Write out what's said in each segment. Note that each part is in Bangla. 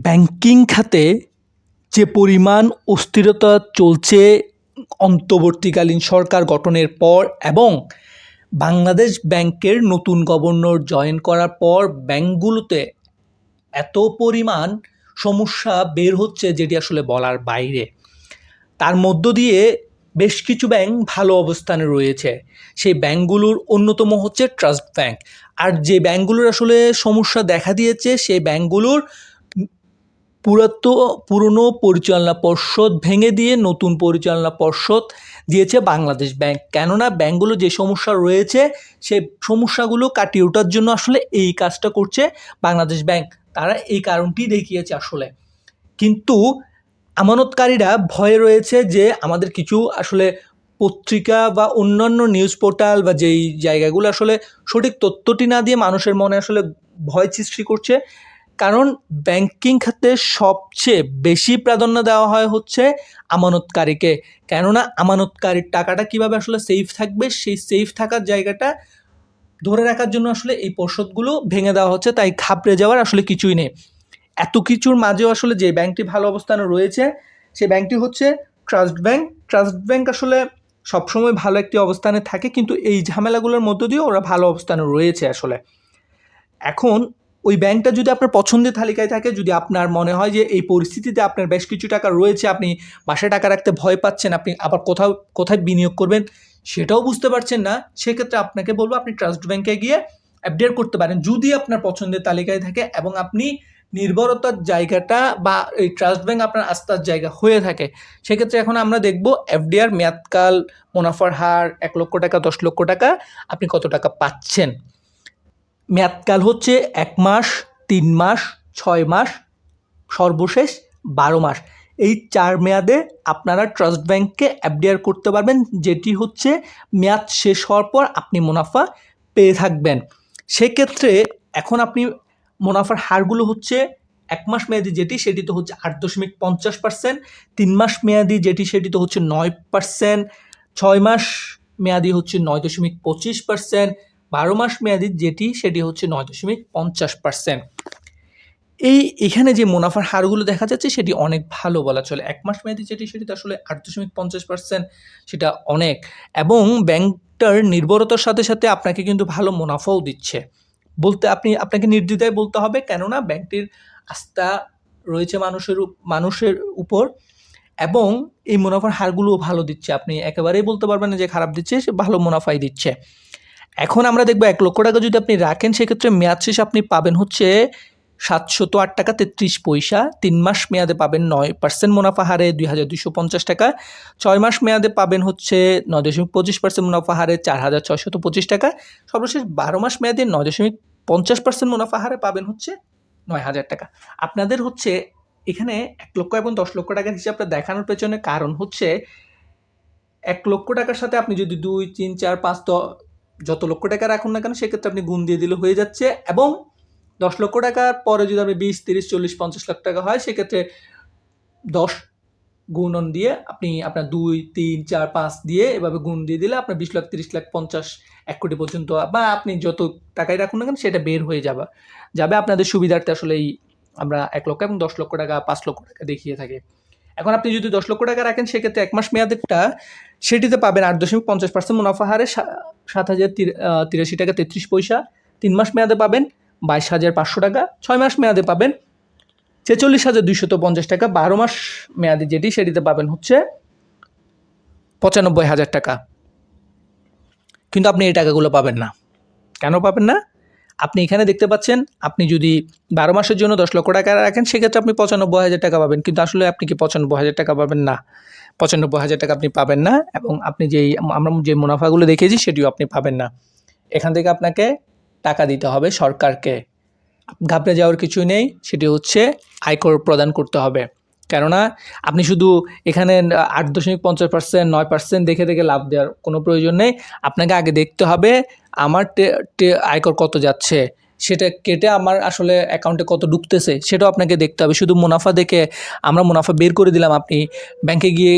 ব্যাংকিং খাতে যে পরিমাণ অস্থিরতা চলছে অন্তর্বর্তীকালীন সরকার গঠনের পর এবং বাংলাদেশ ব্যাংকের নতুন গভর্নর জয়েন করার পর ব্যাংকগুলোতে এত পরিমাণ সমস্যা বের হচ্ছে যেটি আসলে বলার বাইরে। তার মধ্য দিয়ে বেশ কিছু ব্যাংক ভালো অবস্থানে রয়েছে। সেই ব্যাংকগুলোর অন্যতম হচ্ছে ট্রাস্ট ব্যাংক। আর যে ব্যাংকগুলোর আসলে সমস্যা দেখা দিয়েছে, সেই ব্যাংকগুলোর পুরাত, পুরনো পরিচালনা পর্ষদ ভেঙে দিয়ে নতুন পরিচালনা পর্ষদ দিয়েছে বাংলাদেশ ব্যাংক। কেননা ব্যাংকগুলো যে সমস্যা রয়েছে সেই সমস্যাগুলো কাটিয়ে ওঠার জন্য আসলে এই কাজটা করছে বাংলাদেশ ব্যাংক। তারা এই কারণটি দেখিয়েছে আসলে। কিন্তু আমানতকারীরা ভয়ে রয়েছে যে আমাদের কিছু আসলে পত্রিকা বা অন্যান্য নিউজ পোর্টাল বা যেই জায়গাগুলো আসলে সঠিক তথ্যটি না দিয়ে মানুষের মনে আসলে ভয় সৃষ্টি করছে কারণ ব্যাংকিং খাতে সবচেয়ে বেশি প্রাধান্য দেওয়া হয় হচ্ছে আমানতকারীকে। কেননা আমানতকারীর টাকাটা কীভাবে আসলে সেফ থাকবে, সেই সেফ থাকার জায়গাটা ধরে রাখার জন্য আসলে এই পর্ষদগুলো ভেঙে দেওয়া হচ্ছে, তাই ঘাবড়ে যাওয়ার আসলে কিছুই নেই। এত কিছুর মাঝেও আসলে যে ব্যাংকটি ভালো অবস্থানে রয়েছে সেই ব্যাংকটি হচ্ছে ট্রাস্ট ব্যাংক। ট্রাস্ট ব্যাংক আসলে সবসময় ভালো একটি অবস্থানে থাকে, কিন্তু এই ঝামেলাগুলোর মধ্য দিয়ে ওরা ভালো অবস্থানে রয়েছে আসলে। এখন ওই ব্যাংকটা যদি আপনার পছন্দের তালিকায় থাকে, যদি আপনার মনে হয় যে এই পরিস্থিতিতে আপনার বেশ কিছু টাকা রয়েছে, আপনি বাসায় টাকা রাখতে ভয় পাচ্ছেন, আপনি আবার কোথাও, কোথায় বিনিয়োগ করবেন, সেটাও বুঝতে পারছেন না, সেক্ষেত্রে আপনাকে বলব আপনি ট্রাস্ট ব্যাংকে গিয়ে অ্যাপডেট করতে পারেন। যদি আপনার পছন্দের তালিকায় থাকে এবং আপনি নির্ভরতার জায়গাটা বা এই ট্রাস্ট ব্যাংক আপনার আস্থার জায়গা হয়ে থাকে, সেক্ষেত্রে এখন আমরা দেখব এফডিআর মেয়াদকাল, মুনাফার হার, এক লক্ষ টাকা, দশ লক্ষ টাকা, আপনি কত টাকা পাচ্ছেন। মেয়াদকাল হচ্ছে এক মাস, তিন মাস, ছয় মাস, সর্বশেষ বারো মাস। এই চার মেয়াদে আপনারা ট্রাস্ট ব্যাংককে এফডিআর করতে পারবেন, যেটি হচ্ছে মেয়াদ শেষ হওয়ার পর আপনি মুনাফা পেয়ে থাকবেন। সেক্ষেত্রে এখন আপনি মুনাফার হারগুলো হচ্ছে এক মাস মেয়াদি যেটি, সেটি তো হচ্ছে আট দশমিক পঞ্চাশ পার্সেন্ট, তিন মাস মেয়াদি যেটি, সেটি তো হচ্ছে নয় পার্সেন্ট, ছয় মাস মেয়াদি হচ্ছে নয় দশমিক পঁচিশ পার্সেন্ট বারো মাস মেয়াদি যেটি, সেটি হচ্ছে নয় দশমিক পঞ্চাশ পার্সেন্ট এই এখানে যে মুনাফার হারগুলো দেখা যাচ্ছে, সেটি অনেক ভালো বলা চলে। এক মাস মেয়াদি যেটি, সেটি আসলে আট দশমিক পঞ্চাশ পার্সেন্ট সেটা অনেক। এবং ব্যাংকটার নির্ভরতার সাথে সাথে আপনাকে কিন্তু ভালো মুনাফাও দিচ্ছে। বলতে আপনি, আপনাকে নির্দ্বিধায় বলতে হবে, কেননা ব্যাংকটির আস্থা রয়েছে মানুষের মানুষের উপর, এবং এই মুনাফার হারগুলোও ভালো দিচ্ছে। আপনি একেবারেই বলতে পারবেন না যে খারাপ দিচ্ছে, সে ভালো মুনাফাই দিচ্ছে। এখন আমরা দেখব এক লক্ষ টাকা যদি আপনি রাখেন, সেক্ষেত্রে মেয়াদ শেষে আপনি পাবেন হচ্ছে সাতশত আট টাকা তেত্রিশ পয়সা। তিন মাস মেয়াদে পাবেন নয় পার্সেন্ট মুনাফা হারে দুই হাজার দুশো পঞ্চাশ টাকা। ছয় মাস মেয়াদে পাবেন হচ্ছে নয় দশমিক পঁচিশ পার্সেন্ট মুনাফা হারে চার হাজার ছয়শত পঁচিশ টাকা। সর্বশেষ বারো মাস মেয়াদে নয় দশমিক পঞ্চাশ পার্সেন্ট মুনাফা হারে পাবেন হচ্ছে নয় হাজার টাকা। আপনাদের হচ্ছে এখানে এক লক্ষ এবং দশ লক্ষ টাকার হিসাবটা দেখানোর পেছনে কারণ হচ্ছে এক লক্ষ টাকার সাথে আপনি যদি দুই, তিন, চার, পাঁচ যত লক্ষ টাকা রাখুন না কেন, সেক্ষেত্রে আপনি গুণ দিয়ে দিলে হয়ে যাচ্ছে এবং দশ লক্ষ টাকার পরে যদি আপনি বিশ, তিরিশ, চল্লিশ, পঞ্চাশ লাখ টাকা হয়, সেক্ষেত্রে দশ গুণন দিয়ে আপনি আপনার দুই, তিন, চার, পাঁচ দিয়ে এভাবে গুণ দিয়ে দিলে আপনার বিশ লাখ, তিরিশ লাখ, পঞ্চাশ, এক কোটি পর্যন্ত বা আপনি যত টাকাই রাখুন না কেন, সেটা বের হয়ে যাবে। যাবে আপনাদের সুবিধার্থে আসলে এই আমরা এক লক্ষ এবং দশ লক্ষ টাকা, পাঁচ লক্ষ টাকা দেখিয়ে থাকি। এখন আপনি যদি দশ লক্ষ টাকা রাখেন, সেক্ষেত্রে এক মাস মেয়াদেরটা সেটিতে পাবেন আট দশমিক পঞ্চাশ পার্সেন্ট মুনাফা হারে সাত হাজার তির- তিরাশি টাকা তেত্রিশ পয়সা। তিন মাস মেয়াদে পাবেন বাইশ হাজার পাঁচশো টাকা। ছয় মাস মেয়াদে পাবেন ছেচল্লিশ হাজার দুইশত পঞ্চাশ টাকা। বারো মাস মেয়াদি যেটি, সেটিতে পাবেন হচ্ছে পঁচানব্বই হাজার টাকা। কিন্তু আপনি এই টাকাগুলো পাবেন না। কেন পাবেন না? আপনি এখানে দেখতে পাচ্ছেন, আপনি যদি বারো মাসের জন্য দশ লক্ষ টাকা রাখেন, সেক্ষেত্রে আপনি পঁচানব্বই হাজার টাকা পাবেন। কিন্তু আসলে আপনি কি পঁচানব্বই হাজার টাকা পাবেন না? পঁচানব্বই হাজার টাকা আপনি পাবেন না এবং আপনি যেই, আমরা যে মুনাফাগুলো দেখেছি সেটিও আপনি পাবেন না। এখান থেকে আপনাকে টাকা দিতে হবে সরকারকে। ঘাবড়ে যাওয়ার কিছুই নেই, সেটি হচ্ছে আয়কর প্রদান করতে হবে। কেননা আপনি শুধু এখানে আট দশমিক পঞ্চাশ পার্সেন্ট নয় পার্সেন্ট দেখে দেখে লাভ দেওয়ার কোনো প্রয়োজন নেই। আপনাকে আগে দেখতে হবে আমার আয়কর কত যাচ্ছে, সেটা কেটে আমার আসলে অ্যাকাউন্টে কত ঢুকতেছে, সেটাও আপনাকে দেখতে হবে। শুধু মুনাফা দেখে আমরা মুনাফা বের করে দিলাম আপনি। ব্যাংকে গিয়ে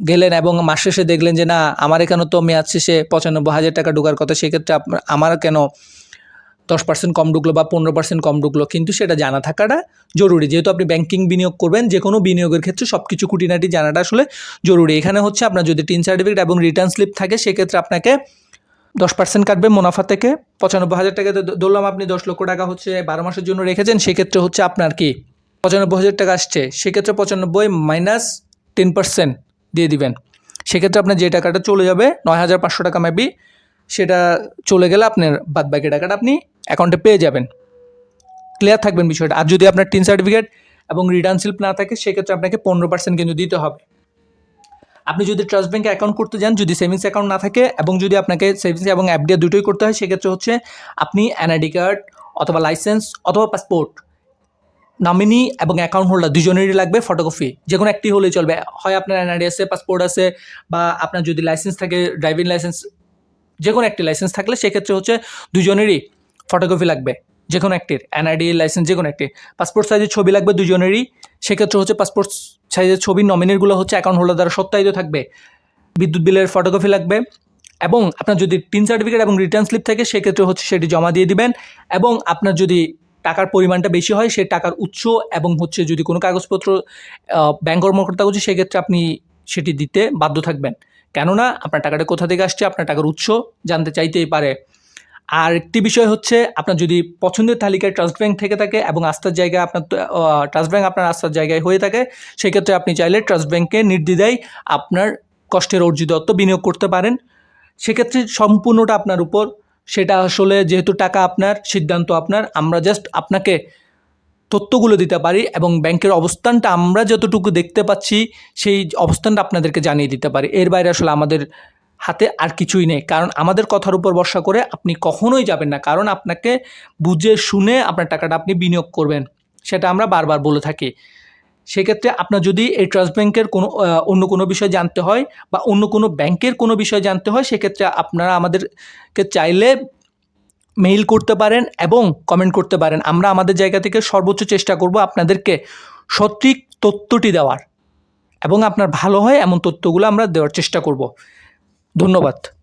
গেলেন এবং মাস শেষে দেখলেন যে, না, আমার এখানে তো মেয়াদ শেষে পঁচানব্বই হাজার টাকা ঢোকার কথা, সেক্ষেত্রে আমার কেন দশ পার্সেন্ট কম ঢুকলো বা পনেরো পার্সেন্ট কম ঢুকলো, কিন্তু সেটা জানা থাকাটা জরুরি। যেহেতু আপনি ব্যাংকিং বিনিয়োগ করবেন যে কোনো বিনিয়োগের ক্ষেত্রে সব কিছু খুঁটিনাটি জানাটা আসলে জরুরি। এখানে হচ্ছে আপনার যদি টিন সার্টিফিকেট এবং রিটার্ন স্লিপ থাকে, সেক্ষেত্রে আপনাকে দশ পার্সেন্ট কাটবে মুনাফা থেকে। পঁচানব্বই হাজার টাকা ধরলাম আপনি দশ লক্ষ টাকা হচ্ছে বারো মাসের জন্য রেখেছেন, সেক্ষেত্রে হচ্ছে আপনার কি পঁচানব্বই হাজার টাকা আসছে। সেক্ষেত্রে পঁচানব্বই মাইনাস টেন পার্সেন্ট দিয়ে দিবেন। সেক্ষেত্রে আপনার যে টাকাটা চলে যাবে, নয় হাজার পাঁচশো টাকা মেবি সেটা চলে গেলে আপনার বাদ বাকি টাকাটা আপনি অ্যাকাউন্টে পেয়ে যাবেন। ক্লিয়ার থাকবেন বিষয়টা। আর যদি আপনার টিন সার্টিফিকেট এবং রিটার্ন স্লিপ না থাকে, সেক্ষেত্রে আপনাকে পনেরো পার্সেন্ট কিন্তু দিতে হবে। আপনি যদি ট্রাস্ট ব্যাঙ্কে অ্যাকাউন্ট করতে যান, যদি সেভিংস অ্যাকাউন্ট না থাকে এবং যদি আপনাকে সেভিংস এবং অ্যাপডিয়া দুটোই করতে হয়, সেক্ষেত্রে হচ্ছে আপনি এনআইডি কার্ড অথবা লাইসেন্স অথবা পাসপোর্ট, নমিনি এবং অ্যাকাউন্ট হোল্ডার দুজনেরই লাগবে ফটোকপি। যে কোনো একটি হলেই চলবে। হয় আপনার এনআইডি আছে, পাসপোর্ট আছে বা আপনার যদি লাইসেন্স থাকে, ড্রাইভিং লাইসেন্স যে কোনো একটি লাইসেন্স থাকলে সেক্ষেত্রে হচ্ছে দুজনেরই ফটোকপি লাগবে যে কোনো একটির এনআইডি লাইসেন্স যে কোনো একটি পাসপোর্ট সাইজের ছবি লাগবে দুজনেরই। সেক্ষেত্রে হচ্ছে পাসপোর্ট সাইজের ছবির নমিনিগুলো হচ্ছে অ্যাকাউন্ট হোল্ডার দ্বারা সত্যায়িত থাকবে। বিদ্যুৎ বিলের ফটোকপি লাগবে এবং আপনার যদি টিন সার্টিফিকেট এবং রিটার্ন স্লিপ থাকে, সেক্ষেত্রে হচ্ছে সেটি জমা দিয়ে দিবেন এবং আপনার যদি টাকার পরিমাণটা বেশি হয় সেই টাকার উৎস এবং হচ্ছে যদি কোনো কাগজপত্র ব্যাংক কর্মকর্তা করছে সেক্ষেত্রে আপনি সেটি দিতে বাধ্য থাকবেন। কেননা আপনার টাকাটা কোথা থেকে আসছে, আপনার টাকার উৎস জানতে চাইতেই পারে। আর একটি বিষয় হচ্ছে, আপনার যদি পছন্দের তালিকায় ট্রাস্ট ব্যাংক থেকে থাকে এবং আস্থার জায়গায় আপনার ট্রাস্ট ব্যাংক আপনার আস্থার জায়গায় হয়ে থাকে, সেক্ষেত্রে আপনি চাইলে ট্রাস্ট ব্যাংকে নির্দ্বিধায় আপনার কষ্টের অর্জিত অর্থ বিনিয়োগ করতে পারেন। সেক্ষেত্রে সম্পূর্ণটা আপনার উপর, সেটা আসলে যেহেতু টাকা আপনার, সিদ্ধান্ত আপনার, আমরা জাস্ট আপনাকে তথ্যগুলো দিতে পারি এবং ব্যাংকের অবস্থানটা আমরা যতটুকু দেখতে পাচ্ছি, সেই অবস্থানটা আপনাদেরকে জানিয়ে দিতে পারি। এর বাইরে আসলে আমাদের হাতে আর কিছুই নেই। কারণ আমাদের কথার উপর ভরসা করে আপনি কখনোই যাবেন না। কারণ আপনাকে বুঝে শুনে আপনার টাকাটা আপনি বিনিয়োগ করবেন। সেটা আমরা বারবার বলে থাকি। সেক্ষেত্রে আপনার যদি এই ট্রাস্ট ব্যাংকের কোনো অন্য কোনো বিষয় জানতে হয় বা অন্য কোনো ব্যাংকের কোনো বিষয় জানতে হয়, সেক্ষেত্রে আপনারা আমাদেরকে চাইলে মেইল করতে পারেন এবং কমেন্ট করতে পারেন। আমরা আমাদের জায়গা থেকে সর্বোচ্চ চেষ্টা করব আপনাদেরকে সঠিক তথ্যটি দেওয়ার। এবং আপনার ভালো হয় এমন তথ্যগুলো আমরা দেওয়ার চেষ্টা করব। ধন্যবাদ।